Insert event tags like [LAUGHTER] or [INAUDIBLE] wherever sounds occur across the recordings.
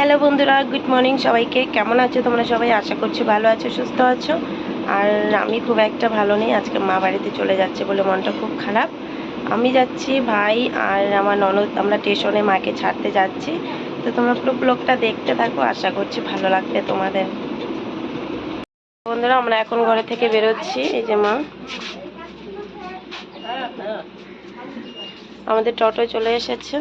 Hello বন্ধুরা, good morning সবাইকে। কেমন আছো তোমরা সবাই? আশা করছি ভালো আছো, সুস্থ আছো। আর আমি খুব একটা ভালো নেই, আজকে মা বাড়িতে চলে যাচ্ছে বলে মনটা খুব খারাপ। আমি যাচ্ছি ভাই আর আমার ননদ, আমরা স্টেশনে মাকে ছাড়তে যাচ্ছি। তো তোমরা পুরো ব্লগটা দেখতে থাকো, আশা করছি ভালো লাগবে তোমাদের। বন্ধুরা, আমরা এখন ঘরে থেকে বেরোচ্ছি, এই যে মা। আমাদের টোটোয় চলে এসেছে।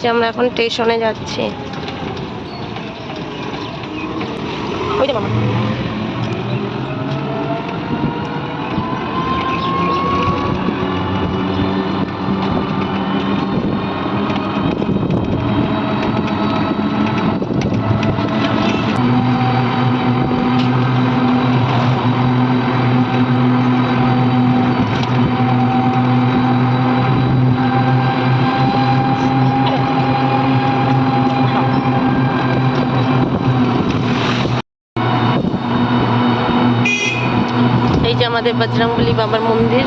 যে আমরা এখন স্টেশনে যাচ্ছি। ওই যে মামা আমাদের বজরংবলী বাবার মন্দির।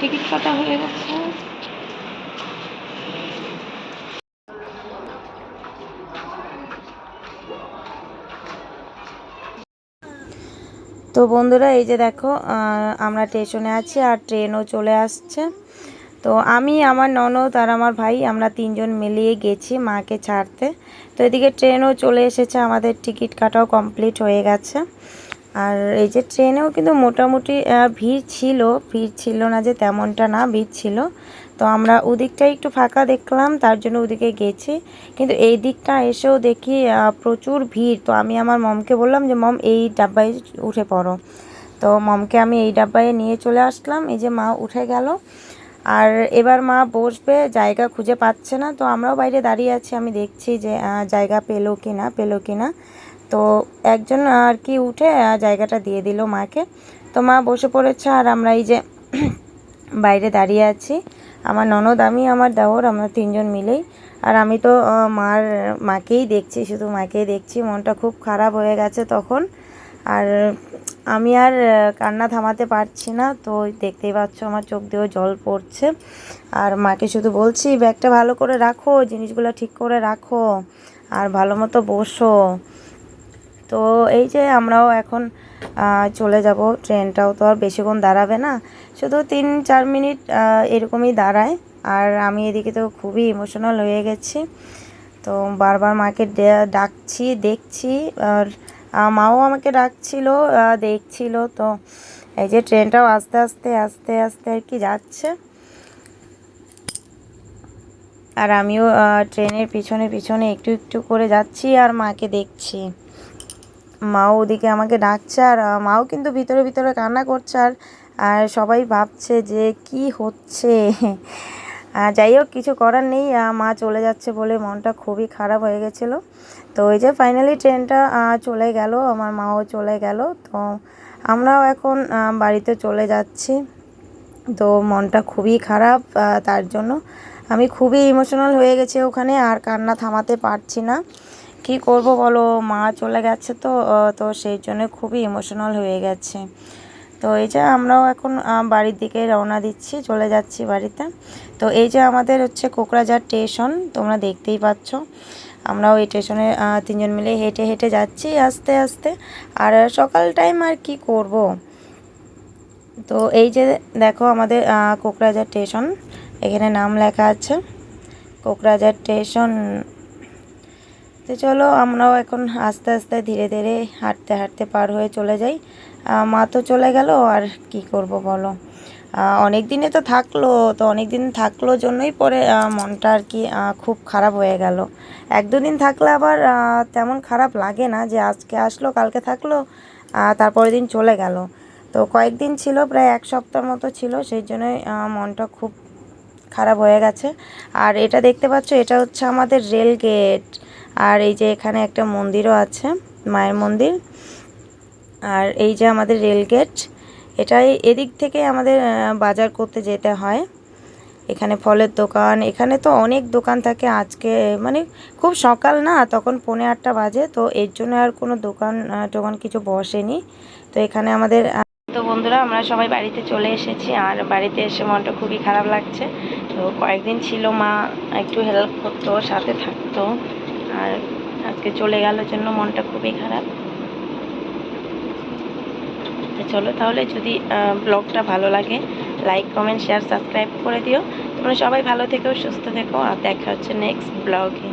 টিকিট কাটা হয়ে গেছে। তো বন্ধুরা, এই যে দেখো আমরা স্টেশনে আছি আর ট্রেনও চলে আসছে। তো আমি, আমার ননদ আর আমার ভাই, আমরা তিনজন মিলিয়ে গেছি মাকে ছাড়তে। তো এদিকে ট্রেনও চলে এসেছে, আমাদের টিকিট কাটাও কমপ্লিট হয়ে গেছে। আর এই যে ট্রেনেও কিন্তু মোটামুটি ভিড় ছিল ভিড় ছিল না যে তেমনটা না, ভিড় ছিল। তো আমরা ওদিকটা একটু ফাঁকা দেখলাম, তার জন্য ওদিকে গেছি। কিন্তু এই দিকটা এসেও দেখি প্রচুর ভিড়। তো আমি আমার মমকে বললাম যে, মম, এই ডাব্বায় উঠে পড়ো। তো মমকে আমি এই ডাব্বায় নিয়ে চলে আসলাম। এই যে মা উঠে গেল। আর এবার মা বসবে, জায়গা খুঁজে পাচ্ছে না। তো আমরাও বাইরে দাঁড়িয়ে আছি। আমি দেখছি যে জায়গা পেল কি না পেল কি না তো একজন আর কি উঠে জায়গাটা দিয়ে দিল মাকে। তো মা বসে পড়েছে আর আমরা এই যে [CLEARS THROAT] বাইরে দাঁড়িয়ে আছি। আমার ননদ, আমি, আমার দেওর, আমরা তিনজন মিলেই। আর আমি তো মার, মাকেই দেখছি, শুধু মাকেই দেখছি। মনটা খুব খারাপ হয়ে গেছে তখন। আর আমি আর কান্না থামাতে পারছি না। তো দেখতেই পাচ্ছ আমার চোখ দিয়েও জল পড়ছে। আর মাকে শুধু বলছি, ব্যাগটা ভালো করে রাখো, জিনিসগুলো ঠিক করে রাখো। আর ভালো মতো বসো। তো এই যে আমরাও এখন চলে যাব ট্রেনটাও তো আর বেশিক্ষণ দাঁড়াবে না। শুধু তিন, চার মিনিট এরকমই দাঁড়ায়। আর আমি এদিকে তো খুবই ইমোশনাল হয়ে গেছি। তো বারবার মাকে ডাকছি, দেখছি। আর মাও আমাকে ডাকছিল দেখছিল। তো এই যে ট্রেনটাও আস্তে আস্তে আস্তে আস্তে আর কি যাচ্ছে। আর আমিও ট্রেনের পিছনে পিছনে একটু একটু করে যাচ্ছি আর মাকে দেখছি। মাও ওদিকে আমাকে ডাকছে আর মাও কিন্তু ভিতরে ভিতরে কান্না করছে আর আর সবাই ভাবছে যে কি হচ্ছে। যাই হোক, কিছু করার নেই মা চলে যাচ্ছে বলে মনটা খুবই খারাপ হয়ে গেছিল। তো ওই যে ফাইনালি ট্রেনটা চলে গেল, আমার মাও চলে গেল। তো আমরাও এখন বাড়িতে চলে যাচ্ছি। তো মনটা খুবই খারাপ তার জন্য। আমি খুবই ইমোশনাল হয়ে গেছি ওখানে, আর কান্না থামাতে পারছি না। কি করব বলো? মা চলে গেছে তো তো সেই জন্য খুবই ইমোশনাল হয়ে গেছে। তো এই যে আমরাও এখন বাড়ির দিকে রওনা দিচ্ছি, চলে যাচ্ছি বাড়িতে। তো এই যে আমাদের হচ্ছে কোকরাঝার স্টেশন তোমরা দেখতেই পাচ্ছ। আমরাও এই স্টেশনে তিনজন মিলে হেঁটে হেঁটে যাচ্ছি আস্তে আস্তে। আর সকাল টাইম আর কি করব? তো এই যে দেখো আমাদের কোকরাঝার স্টেশন এখানে নাম লেখা আছে। কোকরাঝার স্টেশন তো চলো আমরাও এখন আস্তে আস্তে ধীরে ধীরে হাঁটতে হাঁটতে পার হয়ে চলে যাই। মা তো চলে গেল, আর কি করব বলো? অনেক দিনে তো থাকল, তো অনেক দিন থাকল জন্যই পরে মনটা আর কি খুব খারাপ হয়ে গেল। এক দুদিন থাকলে আবার তেমন খারাপ লাগে না যে আজকে আসলো, কালকে থাকল তারপরের দিন চলে গেল। তো কয়েকদিন ছিল, প্রায় এক সপ্তাহ মতো ছিল, সেই জন্যই মনটা খুব খারাপ হয়ে গেছে। আর এটা দেখতে পাচ্ছ, এটা হচ্ছে আমাদের রেল গেট। আর এই যে এখানে একটা মন্দিরও আছে, মায়ের মন্দির। আর এই যে আমাদের রেল গেট, এটাই এদিক থেকে আমাদের বাজার করতে যেতে হয়। এখানে ফলের দোকান, এখানে তো অনেক দোকান থাকে আজকে মানে খুব সকাল না, তখন পৌনে আটটা বাজে, তো এর জন্য আর কোনো দোকান টোকান কিছু বসেনি। তো এখানে আমাদের তো বন্ধুরা, আমরা সবাই বাড়িতে চলে এসেছি, আর বাড়িতে এসে মনটা খুবই খারাপ লাগছে। তো কয়েকদিন ছিল মা, একটু হেল্প করতো, সাথে থাকতো। আর আজকে চলে গেল জন্য মনটা খুবই খারাপ। চলো তাহলে যদি ব্লগটা ভালো লাগে লাইক কমেন্ট শেয়ার সাবস্ক্রাইব করে দিও। তোমরা সবাই ভালো থেকো, সুস্থ থেকো, আর দেখা হচ্ছে নেক্সট ব্লগে